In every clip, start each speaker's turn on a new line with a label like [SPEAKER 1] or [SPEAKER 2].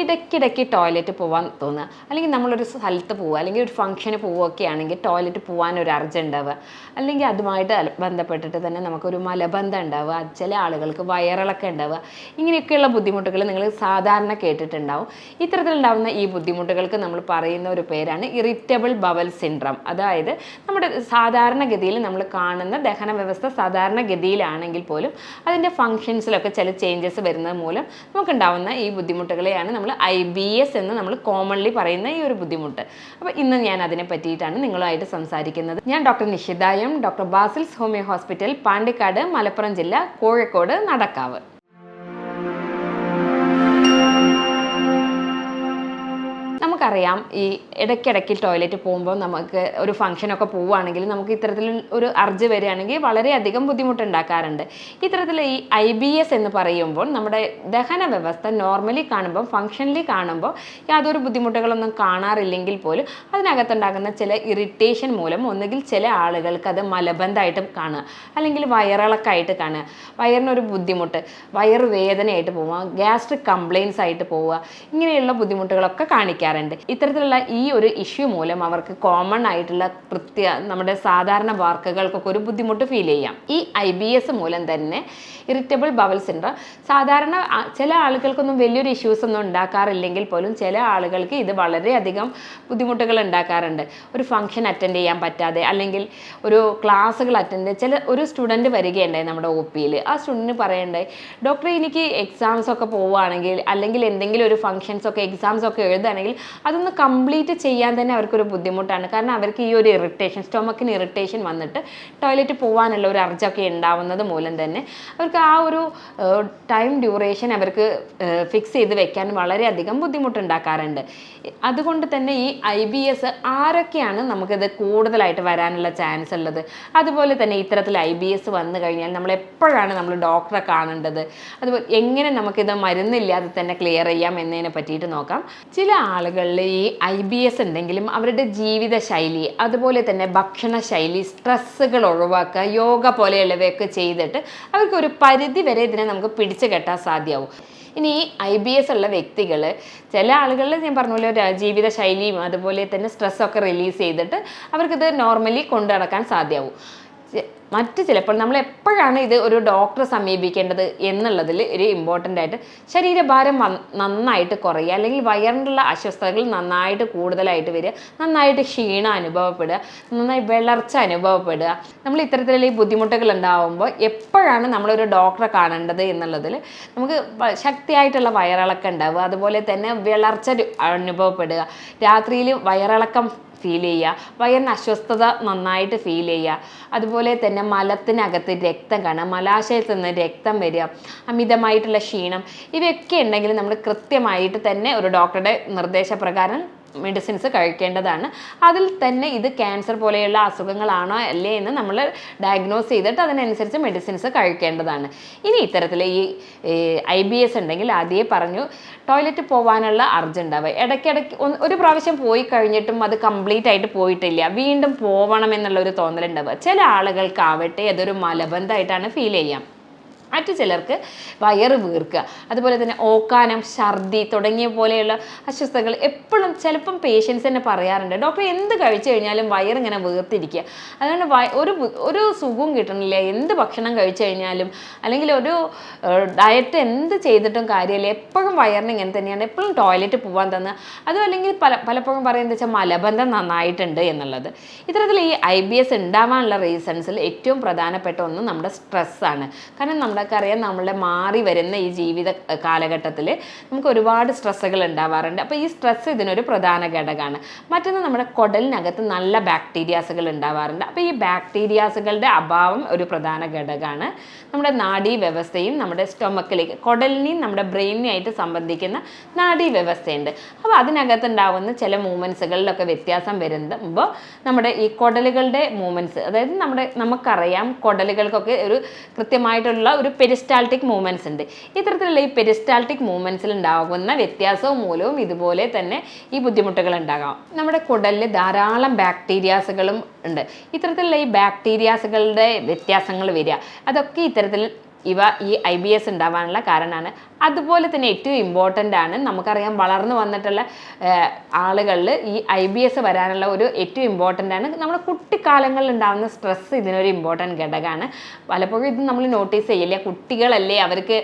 [SPEAKER 1] ഇടയ്ക്കിടയ്ക്ക് ടോയ്ലറ്റ് പോകാൻ തോന്നുക. അല്ലെങ്കിൽ നമ്മളൊരു സ്ഥലത്ത് പോവുക അല്ലെങ്കിൽ ഒരു ഫംഗ്ഷന് പോവുകയൊക്കെ ആണെങ്കിൽ ടോയ്ലറ്റ് പോകാൻ ഒരു അർജ് ഉണ്ടാവുക. അല്ലെങ്കിൽ അതുമായിട്ട് ബന്ധപ്പെട്ടിട്ട് തന്നെ നമുക്കൊരു മലബന്ധം ഉണ്ടാവുക ചില ആളുകൾക്ക് വയറിളക്കം ഉണ്ടാവുക. ഇങ്ങനെയൊക്കെയുള്ള ബുദ്ധിമുട്ടുകൾ നിങ്ങൾ സാധാരണ കേട്ടിട്ടുണ്ടാവും. ഇത്തരത്തിലുണ്ടാവുന്ന ഈ ബുദ്ധിമുട്ടുകൾക്ക് നമ്മൾ പറയുന്ന ഒരു പേരാണ് ഇറിറ്റബിൾ ബവൽ സിൻഡ്രം അതായത് നമ്മുടെ സാധാരണഗതിയിൽ നമ്മൾ കാണുന്ന ദഹന വ്യവസ്ഥ സാധാരണഗതിയിലാണെങ്കിൽ പോലും അതിന്റെ ഫങ്ഷൻസിലൊക്കെ ചില ചേഞ്ചസ് വരുന്നത് മൂലം നമുക്കുണ്ടാവുന്ന ഈ ബുദ്ധിമുട്ടുകളെയാണ് നമ്മൾ ഐ ബി എസ് എന്ന് നമ്മൾ കോമൺലി പറയുന്ന ഈ ഒരു ബുദ്ധിമുട്ട്. അപ്പോൾ ഇന്ന് ഞാൻ അതിനെ പറ്റിയിട്ടാണ് നിങ്ങളുമായിട്ട് സംസാരിക്കുന്നത്. ഞാൻ doctor നിഷിതായം doctor Basil's homeo hospital Pandikkad Malappuram ജില്ല കോഴിക്കോട് നടക്കാവ്. നമുക്കറിയാം ഈ ഇടയ്ക്കിടയ്ക്ക് ടോയ്ലറ്റ് പോകുമ്പോൾ നമുക്ക് ഒരു ഫംഗ്ഷനൊക്കെ പോവുകയാണെങ്കിൽ നമുക്ക് ഇത്തരത്തിൽ ഒരു അർജ് വരികയാണെങ്കിൽ വളരെയധികം ബുദ്ധിമുട്ടുണ്ടാക്കാറുണ്ട്. ഇത്തരത്തിൽ ഈ ഐ ബി എസ് എന്ന് പറയുമ്പോൾ നമ്മുടെ ദഹന വ്യവസ്ഥ നോർമലി കാണുമ്പോൾ ഫംഗ്ഷനിൽ കാണുമ്പോൾ യാതൊരു ബുദ്ധിമുട്ടുകളൊന്നും കാണാറില്ലെങ്കിൽ പോലും അതിനകത്തുണ്ടാകുന്ന ചില ഇറിറ്റേഷൻ മൂലം ഒന്നുകിൽ ചില ആളുകൾക്ക് അത് മലബന്ധമായിട്ട് കാണുക. അല്ലെങ്കിൽ വയറിളക്കമായിട്ട് കാണുക. വയറിനൊരു ബുദ്ധിമുട്ട് വയറ് വേദനയായിട്ട് പോവുക ഗ്യാസ്ട്രിക് കംപ്ലയിൻസ് ആയിട്ട് പോവുക ഇങ്ങനെയുള്ള ബുദ്ധിമുട്ടുകളൊക്കെ കാണിക്കാറുണ്ട്. ഇത്തരത്തിലുള്ള ഈ ഒരു ഇഷ്യൂ മൂലം അവർക്ക് കോമൺ ആയിട്ടുള്ള കൃത്യ നമ്മുടെ സാധാരണ വാർക്കുകൾക്കൊക്കെ ഒരു ബുദ്ധിമുട്ട് ഫീൽ ചെയ്യാം. ഈ ഐ ബി എസ് മൂലം തന്നെ ഇറിറ്റബിൾ ബവൽ സിൻഡ്രം സാധാരണ ചില ആളുകൾക്കൊന്നും വലിയൊരു ഇഷ്യൂസ് ഒന്നും ഉണ്ടാക്കാറില്ലെങ്കിൽ പോലും ചില ആളുകൾക്ക് ഇത് വളരെയധികം ബുദ്ധിമുട്ടുകൾ ഉണ്ടാക്കാറുണ്ട്. ഒരു ഫംഗ്ഷൻ അറ്റൻഡ് ചെയ്യാൻ പറ്റാതെ അല്ലെങ്കിൽ ഒരു ക്ലാസ്സുകൾ അറ്റൻഡ് ചില ഒരു സ്റ്റുഡന്റ് വരികയുണ്ടായി നമ്മുടെ ഒ പിയിൽ ആ സ്റ്റുഡന്റ് പറയണ്ടേ ഡോക്ടറെ എനിക്ക് എക്സാംസ് ഒക്കെ പോവുകയാണെങ്കിൽ അല്ലെങ്കിൽ എന്തെങ്കിലും ഒരു ഫംഗ്ഷൻസ് ഒക്കെ എക്സാംസ് ഒക്കെ എഴുതുകയാണെങ്കിൽ അതൊന്ന് കംപ്ലീറ്റ് ചെയ്യാൻ തന്നെ അവർക്കൊരു ബുദ്ധിമുട്ടാണ്. കാരണം അവർക്ക് ഈ ഒരു ഇറിറ്റേഷൻ സ്റ്റൊമക്കിന് ഇറിറ്റേഷൻ വന്നിട്ട് ടോയ്ലറ്റ് പോകാനുള്ള ഒരു അർജൊക്കെ ഉണ്ടാവുന്നത് മൂലം തന്നെ അവർക്ക് ആ ഒരു ടൈം ഡ്യൂറേഷൻ അവർക്ക് ഫിക്സ് ചെയ്ത് വെക്കാൻ വളരെയധികം ബുദ്ധിമുട്ടുണ്ടാക്കാറുണ്ട്. അതുകൊണ്ട് തന്നെ ഈ ഐ ബി എസ് ആരൊക്കെയാണ് നമുക്കിത് കൂടുതലായിട്ട് വരാനുള്ള ചാൻസ് ഉള്ളത്? അതുപോലെ തന്നെ ഇത്തരത്തിൽ ഐ ബി എസ് വന്നു കഴിഞ്ഞാൽ നമ്മൾ എപ്പോഴാണ് നമ്മൾ ഡോക്ടറെ കാണേണ്ടത്? അതുപോലെ എങ്ങനെ നമുക്കിത് മരുന്നില്ലാതെ തന്നെ ക്ലിയർ ചെയ്യാം എന്നതിനെ പറ്റിയിട്ട് നോക്കാം. ചില ആളുകളിൽ ഈ ഐ ബി എസ് ഉണ്ടെങ്കിലും അവരുടെ ജീവിത ശൈലി അതുപോലെ തന്നെ ഭക്ഷണ ശൈലി സ്ട്രെസ്സുകൾ ഒഴിവാക്കുക യോഗ പോലെയുള്ളവയൊക്കെ ചെയ്തിട്ട് അവർക്ക് ഒരു പരിധി വരെ ഇതിനെ നമുക്ക് പിടിച്ചു കെട്ടാൻ സാധ്യമാവും ഇനി ഈ ഐ ബി എസ് ഉള്ള വ്യക്തികൾ ചില ആളുകളിൽ ഞാൻ പറഞ്ഞ പോലെ ജീവിത ശൈലിയും അതുപോലെ തന്നെ സ്ട്രെസ്സൊക്കെ റിലീസ് ചെയ്തിട്ട് അവർക്കിത് നോർമലി കൊണ്ടു നടക്കാൻ സാധ്യമാവും മറ്റ് ചിലപ്പോൾ നമ്മൾ എപ്പോഴാണ് ഇത് ഒരു ഡോക്ടറെ സമീപിക്കേണ്ടത് എന്നുള്ളതിൽ ഒരു ഇമ്പോർട്ടന്റ് ആയിട്ട് ശരീരഭാരം നന്നായിട്ട് കുറയുക അല്ലെങ്കിൽ വയറിനുള്ള അസ്വസ്ഥതകൾ നന്നായിട്ട് കൂടുതലായിട്ട് വരിക നന്നായിട്ട് ക്ഷീണം അനുഭവപ്പെടുക നന്നായി വിളർച്ച അനുഭവപ്പെടുക. നമ്മൾ ഇത്തരത്തിലുള്ള ഈ ബുദ്ധിമുട്ടുകൾ ഉണ്ടാവുമ്പോൾ എപ്പോഴാണ് നമ്മളൊരു ഡോക്ടറെ കാണേണ്ടത് എന്നുള്ളതിൽ നമുക്ക് ശക്തിയായിട്ടുള്ള വയറിളക്കം ഉണ്ടാവുക. അതുപോലെ തന്നെ വിളർച്ച അനുഭവപ്പെടുക. രാത്രിയിൽ വയറിളക്കം ഫീൽ ചെയ്യുക. വയറിന് അസ്വസ്ഥത നന്നായിട്ട് ഫീൽ ചെയ്യുക. അതുപോലെ തന്നെ മലത്തിനകത്ത് രക്തം കാണുക. മലാശയത്തിൽ നിന്ന് രക്തം വരിക. അമിതമായിട്ടുള്ള ക്ഷീണം. ഇവയൊക്കെ ഉണ്ടെങ്കിൽ നമ്മൾ കൃത്യമായിട്ട് തന്നെ ഒരു ഡോക്ടറുടെ നിർദ്ദേശപ്രകാരം മെഡിസിൻസ് കഴിക്കേണ്ടതാണ്. അതിൽ തന്നെ ഇത് ക്യാൻസർ പോലെയുള്ള അസുഖങ്ങളാണോ അല്ലേ എന്ന് നമ്മൾ ഡയഗ്നോസ് ചെയ്തിട്ട് അതിനനുസരിച്ച് മെഡിസിൻസ് കഴിക്കേണ്ടതാണ്. ഇനി ഇത്തരത്തിൽ ഈ ഐ ബി എസ് ഉണ്ടെങ്കിൽ ആദ്യമേ പറഞ്ഞു ടോയ്ലറ്റ് പോകാനുള്ള അർജ് ഉണ്ടാവുക ഇടയ്ക്കിടയ്ക്ക് ഒരു പ്രാവശ്യം പോയി കഴിഞ്ഞിട്ടും അത് കംപ്ലീറ്റ് ആയിട്ട് പോയിട്ടില്ല. വീണ്ടും പോകണം എന്നുള്ള ഒരു തോന്നലുണ്ടാവുക. ചില ആളുകൾക്കാവട്ടെ അതൊരു മലബന്ധമായിട്ടാണ് ഫീൽ ചെയ്യാം. മറ്റു ചിലർക്ക് വയറ് വീർക്കുക. അതുപോലെ തന്നെ ഓക്കാനം ഛർദി തുടങ്ങിയ പോലെയുള്ള അസ്വസ്ഥതകൾ എപ്പോഴും ചിലപ്പം പേഷ്യൻസ് തന്നെ പറയാറുണ്ട്. ഡോക്ടർ എന്ത് കഴിച്ചു കഴിഞ്ഞാലും വയറിങ്ങനെ വീർത്തിരിക്കുക. അതുകൊണ്ട് ഒരു ഒരു സുഖവും കിട്ടണില്ല. എന്ത് ഭക്ഷണം കഴിച്ചു കഴിഞ്ഞാലും അല്ലെങ്കിൽ ഒരു ഡയറ്റ് എന്ത് ചെയ്തിട്ടും കാര്യമില്ല. എപ്പോഴും വയറിന് ഇങ്ങനെ തന്നെയാണ്. എപ്പോഴും ടോയ്ലറ്റ് പോകാൻ തന്നെ. അതും അല്ലെങ്കിൽ പല പലപ്പോഴും പറയുന്നത് വെച്ചാൽ മലബന്ധം നന്നായിട്ടുണ്ട് എന്നുള്ളത്. ഇത്തരത്തിൽ ഈ ഐ ബി എസ് ഉണ്ടാവാനുള്ള റീസൺസിൽ ഏറ്റവും പ്രധാനപ്പെട്ട ഒന്ന് നമ്മുടെ സ്ട്രെസ്സാണ് കാരണം നമ്മൾക്കറിയാം നമ്മളുടെ മാറി വരുന്ന ഈ ജീവിത കാലഘട്ടത്തിൽ നമുക്ക് ഒരുപാട് സ്ട്രെസ്സുകൾ ഉണ്ടാവാറുണ്ട്. അപ്പോൾ ഈ സ്ട്രെസ് ഇതിനൊരു പ്രധാന ഘടകമാണ്. മറ്റൊന്ന് നമ്മുടെ കുടലിനകത്ത് നല്ല ബാക്ടീരിയാസുകൾ ഉണ്ടാവാറുണ്ട്. അപ്പോൾ ഈ ബാക്ടീരിയാസുകളുടെ അഭാവം ഒരു പ്രധാന ഘടകമാണ്. നമ്മുടെ നാഡീ വ്യവസ്ഥയും നമ്മുടെ സ്റ്റൊമക്കിലേക്ക് കുടലിനെയും നമ്മുടെ ബ്രെയിനിനായിട്ട് സംബന്ധിക്കുന്ന നാഡീ വ്യവസ്ഥയുണ്ട്. അപ്പോൾ അതിനകത്ത് ഉണ്ടാവുന്ന ചില മൂവ്മെന്റ്സുകളിലൊക്കെ വ്യത്യാസം വരുമ്പോൾ നമ്മുടെ ഈ കുടലുകളുടെ മൂവ്മെന്റ്സ് അതായത് നമ്മുടെ നമുക്കറിയാം കുടലുകൾക്കൊക്കെ ഒരു കൃത്യമായിട്ടുള്ള ഒരു പെരിസ്റ്റാൾട്ടിക് മൂവ്മെന്റ്സ് ഉണ്ട്. ഇത്തരത്തിലുള്ള ഈ പെരിസ്റ്റാൾട്ടിക് മൂവ്മെന്റ്സിൽ ഉണ്ടാകുന്ന വ്യത്യാസവും മൂലവും ഇതുപോലെ തന്നെ ഈ ബുദ്ധിമുട്ടുകൾ ഉണ്ടാകാം. നമ്മുടെ കുടലിൽ ധാരാളം ബാക്ടീരിയാസുകളും ഉണ്ട്. ഇത്തരത്തിലുള്ള ഈ ബാക്ടീരിയാസുകളുടെ വ്യത്യാസങ്ങൾ വരിക. അതൊക്കെ ഇത്തരത്തിൽ ഇവ ഈ ഐ ബി എസ് ഉണ്ടാവാനുള്ള കാരണമാണ് അതുപോലെ തന്നെ ഏറ്റവും ഇമ്പോർട്ടന്റ് ആണ് നമുക്കറിയാം വളർന്നു വന്നിട്ടുള്ള ആളുകളിൽ ഈ ഐ ബി എസ് വരാനുള്ള ഒരു ഏറ്റവും ഇമ്പോർട്ടന്റ് ആണ്. നമ്മുടെ കുട്ടിക്കാലങ്ങളിൽ ഉണ്ടാകുന്ന സ്ട്രെസ്സ് ഇതിനൊരു ഇമ്പോർട്ടന്റ് ഘടകമാണ്. പലപ്പോഴും ഇത് നമ്മൾ നോട്ടീസ് ചെയ്യില്ല. കുട്ടികളല്ലേ അവർക്ക്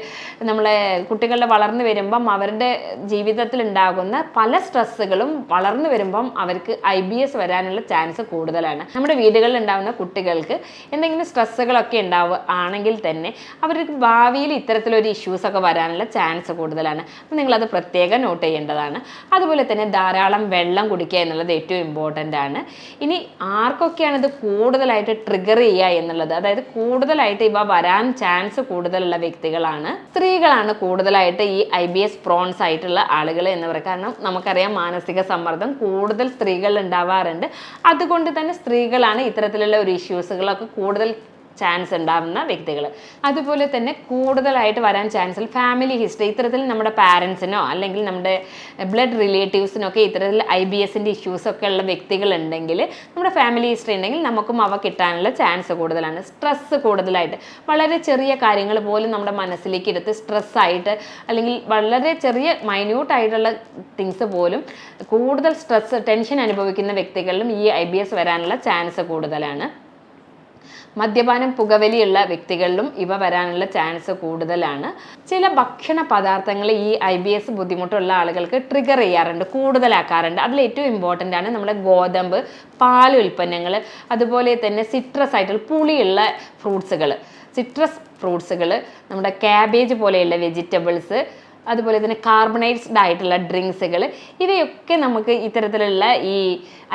[SPEAKER 1] നമ്മളെ കുട്ടികളുടെ വളർന്നു വരുമ്പം അവരുടെ ജീവിതത്തിൽ ഉണ്ടാകുന്ന പല സ്ട്രെസ്സുകളും വളർന്നു വരുമ്പം അവർക്ക് ഐ ബി എസ് വരാനുള്ള ചാൻസ് കൂടുതലാണ്. നമ്മുടെ വീടുകളിൽ ഉണ്ടാകുന്ന കുട്ടികൾക്ക് എന്തെങ്കിലും സ്ട്രെസ്സുകളൊക്കെ ഉണ്ടാവുക ആണെങ്കിൽ തന്നെ അവർക്ക് ഭാവിയിൽ ഇത്തരത്തിലൊരു ഇഷ്യൂസൊക്കെ വരാനുള്ള ചാൻസ് കൂടുതലാണ്. അപ്പം നിങ്ങളത് പ്രത്യേകം നോട്ട് ചെയ്യേണ്ടതാണ്. അതുപോലെ തന്നെ ധാരാളം വെള്ളം കുടിക്കുക എന്നുള്ളത് ഏറ്റവും ഇമ്പോർട്ടന്റ് ആണ്. ഇനി ആർക്കൊക്കെയാണ് ഇത് കൂടുതലായിട്ട് ട്രിഗർ ചെയ്യുക എന്നുള്ളത്? അതായത് കൂടുതലായിട്ട് ഇവ വരാൻ ചാൻസ് കൂടുതലുള്ള വ്യക്തികളാണ്. സ്ത്രീകളാണ് കൂടുതലായിട്ട് ഈ ഐ ബി എസ് പ്രോൺസ് ആയിട്ടുള്ള ആളുകൾ എന്നവർ. കാരണം നമുക്കറിയാം മാനസിക സമ്മർദ്ദം കൂടുതൽ സ്ത്രീകളിൽ ഉണ്ടാവാറുണ്ട്. അതുകൊണ്ട് തന്നെ സ്ത്രീകളാണ് ഇത്തരത്തിലുള്ള ഒരു ഇഷ്യൂസുകളൊക്കെ കൂടുതൽ ചാൻസ് ഉണ്ടാവുന്ന വ്യക്തികൾ. അതുപോലെ തന്നെ കൂടുതലായിട്ട് വരാൻ ചാൻസ് ഫാമിലി ഹിസ്റ്ററി ഇത്തരത്തിൽ നമ്മുടെ പാരൻസിനോ അല്ലെങ്കിൽ നമ്മുടെ ബ്ലഡ് റിലേറ്റീവ്സിനോ ഒക്കെ ഇത്തരത്തിൽ ഐ ബി എസിന്റെ ഇഷ്യൂസൊക്കെ ഉള്ള വ്യക്തികളുണ്ടെങ്കിൽ നമ്മുടെ ഫാമിലി ഹിസ്റ്ററി ഉണ്ടെങ്കിൽ നമുക്കും അവ കിട്ടാനുള്ള ചാൻസ് കൂടുതലാണ്. സ്ട്രെസ്സ് കൂടുതലായിട്ട്. വളരെ ചെറിയ കാര്യങ്ങൾ പോലും നമ്മുടെ മനസ്സിലേക്ക് എടുത്ത് സ്ട്രെസ്സായിട്ട് അല്ലെങ്കിൽ വളരെ ചെറിയ മൈന്യൂട്ടായിട്ടുള്ള തിങ്സ് പോലും കൂടുതൽ സ്ട്രെസ് ടെൻഷൻ അനുഭവിക്കുന്ന വ്യക്തികളിലും ഈ ഐ ബി എസ് വരാനുള്ള ചാൻസ് കൂടുതലാണ്. മദ്യപാനം പുകവലിയുള്ള വ്യക്തികളിലും ഇവ വരാനുള്ള ചാൻസ് കൂടുതലാണ്. ചില ഭക്ഷണ പദാർത്ഥങ്ങൾ ഈ ഐ ബി എസ് ബുദ്ധിമുട്ടുള്ള ആളുകൾക്ക് ട്രിഗർ ചെയ്യാറുണ്ട് കൂടുതലാക്കാറുണ്ട്. അതിൽ ഏറ്റവും ഇമ്പോർട്ടന്റ് ആണ് നമ്മുടെ ഗോതമ്പ് പാൽ ഉൽപ്പന്നങ്ങൾ അതുപോലെ തന്നെ സിട്രസ് ആയിട്ടുള്ള പുളിയുള്ള ഫ്രൂട്ട്സുകൾ സിട്രസ് ഫ്രൂട്ട്സുകൾ നമ്മുടെ ക്യാബേജ് പോലെയുള്ള വെജിറ്റബിൾസ് അതുപോലെ തന്നെ കാർബണൈസ്ഡ് ആയിട്ടുള്ള ഡ്രിങ്ക്സുകൾ ഇവയൊക്കെ നമുക്ക് ഇത്തരത്തിലുള്ള ഈ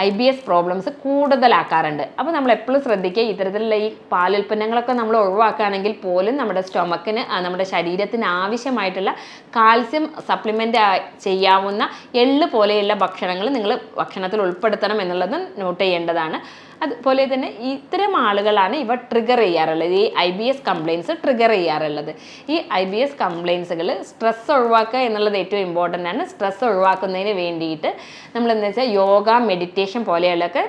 [SPEAKER 1] ഐ ബി എസ് പ്രോബ്ലംസ് കൂടുതലാക്കാറുണ്ട്. അപ്പോൾ നമ്മൾ എപ്പോഴും ശ്രദ്ധിക്കുക ഇത്തരത്തിലുള്ള ഈ പാലുൽപ്പന്നങ്ങളൊക്കെ നമ്മൾ ഒഴിവാക്കുകയാണെങ്കിൽ പോലും നമ്മുടെ സ്റ്റൊമക്കിന് നമ്മുടെ ശരീരത്തിന് ആവശ്യമായിട്ടുള്ള കാൽസ്യം സപ്ലിമെന്റ് ചെയ്യാവുന്ന എള്ള് പോലെയുള്ള ഭക്ഷണങ്ങൾ നിങ്ങൾ ഭക്ഷണത്തിൽ ഉൾപ്പെടുത്തണം എന്നുള്ളത് നോട്ട് ചെയ്യേണ്ടതാണ്. അതുപോലെ തന്നെ ഇത്തരം ആളുകളാണ് ഇവ ട്രിഗർ ചെയ്യാറുള്ളത്. ഈ I B S complaints trigger ചെയ്യാറുള്ളത്. ഈ ഐ ബി എസ് കംപ്ലയിൻസുകൾ സ്ട്രെസ് ഒഴിവാക്കുക എന്നുള്ളത് ഏറ്റവും ഇമ്പോർട്ടന്റ് ആണ്. സ്ട്രെസ് ഒഴിവാക്കുന്നതിന് വേണ്ടിയിട്ട് നമ്മൾ എന്താ വെച്ചാൽ യോഗ മെഡിറ്റേഷൻ പോലെയുള്ളതൊക്കെ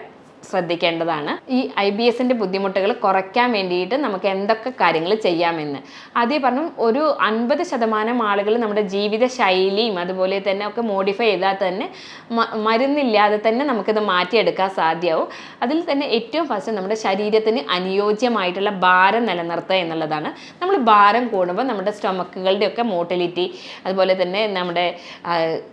[SPEAKER 1] ശ്രദ്ധിക്കേണ്ടതാണ്. ഈ ഐ ബി എസിന്റെ ബുദ്ധിമുട്ടുകൾ കുറയ്ക്കാൻ വേണ്ടിയിട്ട് നമുക്ക് എന്തൊക്കെ കാര്യങ്ങൾ ചെയ്യാമെന്ന്. അതേ പറഞ്ഞു ഒരു അൻപത് ശതമാനം ആളുകൾ നമ്മുടെ ജീവിത ശൈലിയും അതുപോലെ തന്നെ ഒക്കെ മോഡിഫൈ ചെയ്താൽ തന്നെ മരുന്നില്ലാതെ തന്നെ നമുക്കിത് മാറ്റിയെടുക്കാൻ സാധ്യമാവും. അതിൽ തന്നെ ഏറ്റവും ഫസ്റ്റ് നമ്മുടെ ശരീരത്തിന് അനുയോജ്യമായിട്ടുള്ള ഭാരം നിലനിർത്തുക എന്നുള്ളതാണ്. നമ്മൾ ഭാരം കൂടുമ്പോൾ നമ്മുടെ സ്റ്റൊമക്കുകളുടെ ഒക്കെ മോട്ടിലിറ്റി അതുപോലെ തന്നെ നമ്മുടെ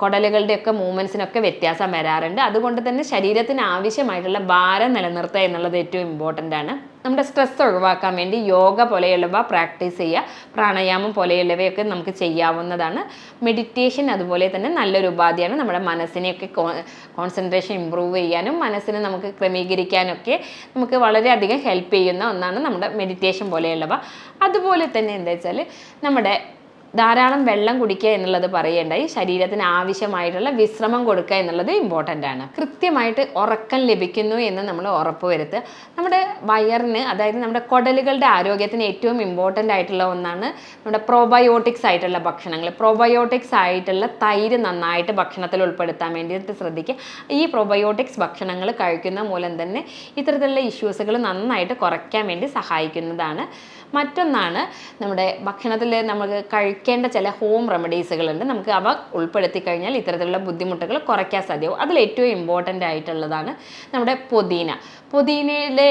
[SPEAKER 1] കുടലുകളുടെയൊക്കെ മൂവ്മെന്റ്സിനൊക്കെ വ്യത്യാസം വരാറുണ്ട്. അതുകൊണ്ട് തന്നെ ശരീരത്തിന് ആവശ്യമായിട്ടുള്ള ഭാരം നിലനിർത്തുക എന്നുള്ളത് ഏറ്റവും ഇമ്പോർട്ടന്റ് ആണ്. നമ്മുടെ സ്ട്രെസ് ഒഴിവാക്കാൻ വേണ്ടി യോഗ പോലെയുള്ളവ പ്രാക്ടീസ് ചെയ്യുക. പ്രാണായാമം പോലെയുള്ളവയൊക്കെ നമുക്ക് ചെയ്യാവുന്നതാണ്. മെഡിറ്റേഷൻ അതുപോലെ തന്നെ നല്ലൊരു ഉപാധിയാണ് നമ്മുടെ മനസ്സിനെയൊക്കെ കോൺസെൻട്രേഷൻ ഇമ്പ്രൂവ് ചെയ്യാനും മനസ്സിനെ നമുക്ക് ക്രമീകരിക്കാനൊക്കെ നമുക്ക് വളരെയധികം ഹെൽപ്പ് ചെയ്യുന്ന ഒന്നാണ് നമ്മുടെ മെഡിറ്റേഷൻ പോലെയുള്ളവ. അതുപോലെ തന്നെ എന്താ വെച്ചാൽ നമ്മുടെ ധാരാളം വെള്ളം കുടിക്കുക എന്നുള്ളത് പറയേണ്ടായി ശരീരത്തിന് ആവശ്യമായിട്ടുള്ള വിശ്രമം കൊടുക്കുക എന്നുള്ളത് ഇമ്പോർട്ടന്റ് ആണ്. കൃത്യമായിട്ട് ഉറക്കം ലഭിക്കുന്നു എന്ന് നമ്മൾ ഉറപ്പ് ഉറപ്പുവരുത്തുക നമ്മുടെ വയറിന് അതായത് നമ്മുടെ കുടലുകളുടെ ആരോഗ്യത്തിന് ഏറ്റവും ഇമ്പോർട്ടന്റ് ആയിട്ടുള്ള ഒന്നാണ് നമ്മുടെ പ്രോബയോട്ടിക്സ് ആയിട്ടുള്ള ഭക്ഷണങ്ങൾ. പ്രോബയോട്ടിക്സ് ആയിട്ടുള്ള തൈര് നന്നായിട്ട് ഭക്ഷണത്തിൽ ഉൾപ്പെടുത്താൻ വേണ്ടിയിട്ട് ശ്രദ്ധിക്കുക. ഈ പ്രോബയോട്ടിക്സ് ഭക്ഷണങ്ങൾ കഴിക്കുന്ന മൂലം തന്നെ ഇത്തരത്തിലുള്ള ഇഷ്യൂസുകൾ നന്നായിട്ട് കുറയ്ക്കാൻ വേണ്ടി സഹായിക്കുന്നതാണ്. മറ്റൊന്നാണ് നമ്മുടെ ഭക്ഷണത്തിൽ നമുക്ക് കഴിക്കേണ്ട ചില ഹോം റെമഡീസുകളുണ്ട് നമുക്ക് അവ ഉൾപ്പെടുത്തി കഴിഞ്ഞാൽ ഇത്തരത്തിലുള്ള ബുദ്ധിമുട്ടുകൾ കുറയ്ക്കാൻ സാധ്യമാവും. അതിൽ ഏറ്റവും ഇമ്പോർട്ടന്റ് ആയിട്ടുള്ളതാണ് നമ്മുടെ പുതിന. പുതിനയിലെ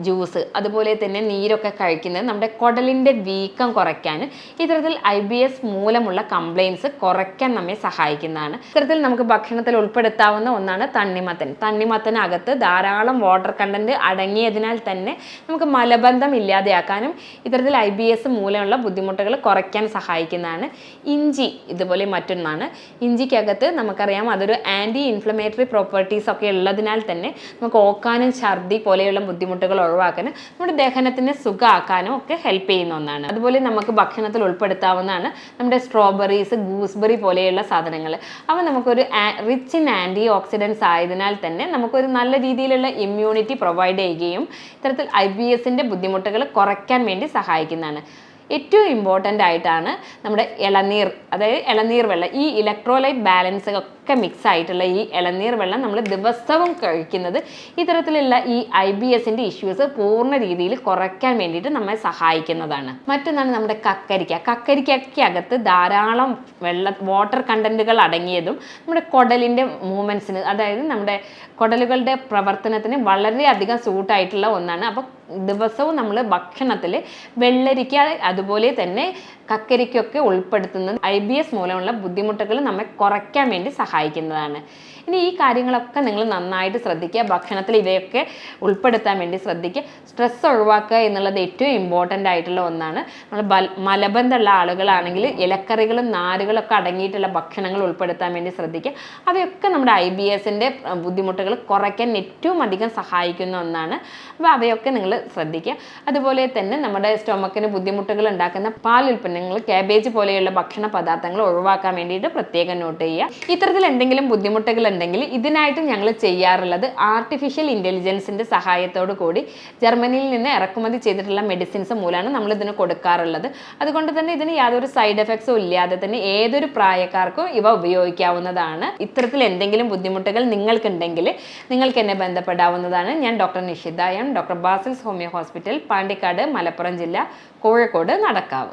[SPEAKER 1] ജ്യൂസ് അതുപോലെ തന്നെ നീരൊക്കെ കഴിക്കുന്നത് നമ്മുടെ കുടലിന്റെ വീക്കം കുറയ്ക്കാൻ ഇത്തരത്തിൽ ഐ ബി എസ് മൂലമുള്ള കംപ്ലയിൻസ് കുറയ്ക്കാൻ നമ്മെ സഹായിക്കുന്നതാണ്. ഇത്തരത്തിൽ നമുക്ക് ഭക്ഷണത്തിൽ ഉൾപ്പെടുത്താവുന്ന ഒന്നാണ് തണ്ണിമത്തൻ. തണ്ണിമത്തനകത്ത് ധാരാളം വാട്ടർ കണ്ടന്റ് അടങ്ങിയതിനാൽ തന്നെ നമുക്ക് മലബന്ധം ഇല്ലാതെയാക്കാനും ഇത്തരത്തിൽ ഐ ബി എസ് മൂലമുള്ള ബുദ്ധിമുട്ടുകൾ കുറയ്ക്കാൻ സഹായിക്കുന്നതാണ്. ഇഞ്ചി ഇതുപോലെ മറ്റൊന്നാണ്. ഇഞ്ചിക്കകത്ത് നമുക്കറിയാം അതൊരു ആന്റി ഇൻഫ്ലമേറ്ററി പ്രോപ്പർട്ടീസ് ഒക്കെ ഉള്ളതിനാൽ തന്നെ നമുക്ക് ഓക്കാനും ഛർദി പോലെയുള്ള ബുദ്ധിമുട്ടുകൾ ഒഴിവാക്കാനും നമ്മുടെ ദഹനത്തിന് സുഖമാക്കാനും ഒക്കെ ഹെൽപ്പ് ചെയ്യുന്ന ഒന്നാണ്. അതുപോലെ നമുക്ക് ഭക്ഷണത്തിൽ ഉൾപ്പെടുത്താവുന്നതാണ് നമ്മുടെ സ്ട്രോബെറീസ് ഗൂസ്ബെറി പോലെയുള്ള സാധനങ്ങൾ. അവ നമുക്കൊരു റിച്ച് ഇൻ ആന്റി ഓക്സിഡൻസ് ആയതിനാൽ തന്നെ നമുക്കൊരു നല്ല രീതിയിലുള്ള ഇമ്മ്യൂണിറ്റി പ്രൊവൈഡ് ചെയ്യുകയും ഇത്തരത്തിൽ ഐ ബി എസിന്റെ ബുദ്ധിമുട്ടുകൾ കുറയ്ക്കാൻ വേണ്ടി സഹായിക്കുന്നതാണ്. ഏറ്റവും ഇമ്പോർട്ടന്റ് ആയിട്ടാണ് നമ്മുടെ ഇളനീർ അതായത് ഇളനീർ വെള്ളം. ഈ ഇലക്ട്രോലൈറ്റ് ബാലൻസ് ഒക്കെ മിക്സ് ആയിട്ടുള്ള ഈ ഇളനീർ വെള്ളം നമ്മൾ ദിവസവും കഴിക്കുന്നത്. ഇത്തരത്തിലുള്ള ഈ ഐ ബി എസിന്റെ ഇഷ്യൂസ് പൂർണ രീതിയിൽ കുറയ്ക്കാൻ വേണ്ടിയിട്ട് നമ്മളെ സഹായിക്കുന്നതാണ്. മറ്റൊന്നാണ് നമ്മുടെ കക്കരിക്ക. അകത്ത് ധാരാളം വെള്ള വാട്ടർ കണ്ടന്റുകൾ അടങ്ങിയതും നമ്മുടെ കുടലിന്റെ മൂവ്മെന്റ്സിന് അതായത് നമ്മുടെ കുടലുകളുടെ പ്രവർത്തനത്തിന് വളരെയധികം സൂട്ടായിട്ടുള്ള ഒന്നാണ്. അപ്പോൾ ദിവസവും നമ്മൾ ഭക്ഷണത്തിൽ വെള്ളരിക്ക അതുപോലെ തന്നെ കക്കരിക്കൊക്കെ ഉൾപ്പെടുത്തുന്നത് ഐ ബി എസ് മൂലമുള്ള ബുദ്ധിമുട്ടുകൾ നമ്മെ കുറയ്ക്കാൻ വേണ്ടി സഹായിക്കുന്നതാണ്. ഇനി ഈ കാര്യങ്ങളൊക്കെ നിങ്ങൾ നന്നായിട്ട് ശ്രദ്ധിക്കുക. ഭക്ഷണത്തിൽ ഇവയൊക്കെ ഉൾപ്പെടുത്താൻ വേണ്ടി ശ്രദ്ധിക്കുക. സ്ട്രെസ് ഒഴിവാക്കുക എന്നുള്ളത് ഏറ്റവും ഇമ്പോർട്ടന്റ് ആയിട്ടുള്ള ഒന്നാണ്. നമ്മൾ മലബന്ധമുള്ള ആളുകളാണെങ്കിൽ ഇലക്കറികളും നാരുകളൊക്കെ അടങ്ങിയിട്ടുള്ള ഭക്ഷണങ്ങൾ ഉൾപ്പെടുത്താൻ വേണ്ടി ശ്രദ്ധിക്കുക. അവയൊക്കെ നമ്മുടെ ഐ ബി എസിന്റെ ബുദ്ധിമുട്ടുകൾ കുറയ്ക്കാൻ ഏറ്റവും അധികം സഹായിക്കുന്ന ഒന്നാണ്. അപ്പോൾ അവയൊക്കെ നിങ്ങൾ ശ്രദ്ധിക്കുക. അതുപോലെ തന്നെ നമ്മുടെ സ്റ്റൊമക്കിന് ബുദ്ധിമുട്ടുകൾ ഉണ്ടാക്കുന്ന പാൽ ഉൽപ്പന്നങ്ങൾ കാബേജ് പോലെയുള്ള ഭക്ഷണ പദാർത്ഥങ്ങൾ ഒഴിവാക്കാൻ വേണ്ടിയിട്ട് പ്രത്യേകം നോട്ട് ചെയ്യുക. ഇത്തരത്തിൽ എന്തെങ്കിലും ബുദ്ധിമുട്ടുകൾ ഉണ്ടെങ്കിൽ ഇതിനായിട്ട് ഞങ്ങൾ ചെയ്യാറുള്ളത് ആർട്ടിഫിഷ്യൽ ഇന്റലിജൻസിന്റെ സഹായത്തോടു കൂടി ജർമ്മനിയിൽ നിന്ന് ഇറക്കുമതി ചെയ്തിട്ടുള്ള മെഡിസിൻസ് മൂലമാണ് നമ്മൾ ഇതിന് കൊടുക്കാറുള്ളത്. അതുകൊണ്ട് തന്നെ ഇതിന് യാതൊരു സൈഡ് എഫക്ട്സും ഇല്ലാതെ തന്നെ ഏതൊരു പ്രായക്കാർക്കും ഇവ ഉപയോഗിക്കാവുന്നതാണ്. ഇത്തരത്തിൽ എന്തെങ്കിലും ബുദ്ധിമുട്ടുകൾ നിങ്ങൾക്കുണ്ടെങ്കിൽ നിങ്ങൾക്ക് എന്നെ ബന്ധപ്പെടാവുന്നതാണ്. ഞാൻ doctor Nishitha M doctor Basil's homeo hospital Pandikkad Malappuram ജില്ല കോഴിക്കോട് നടക്കാവ്.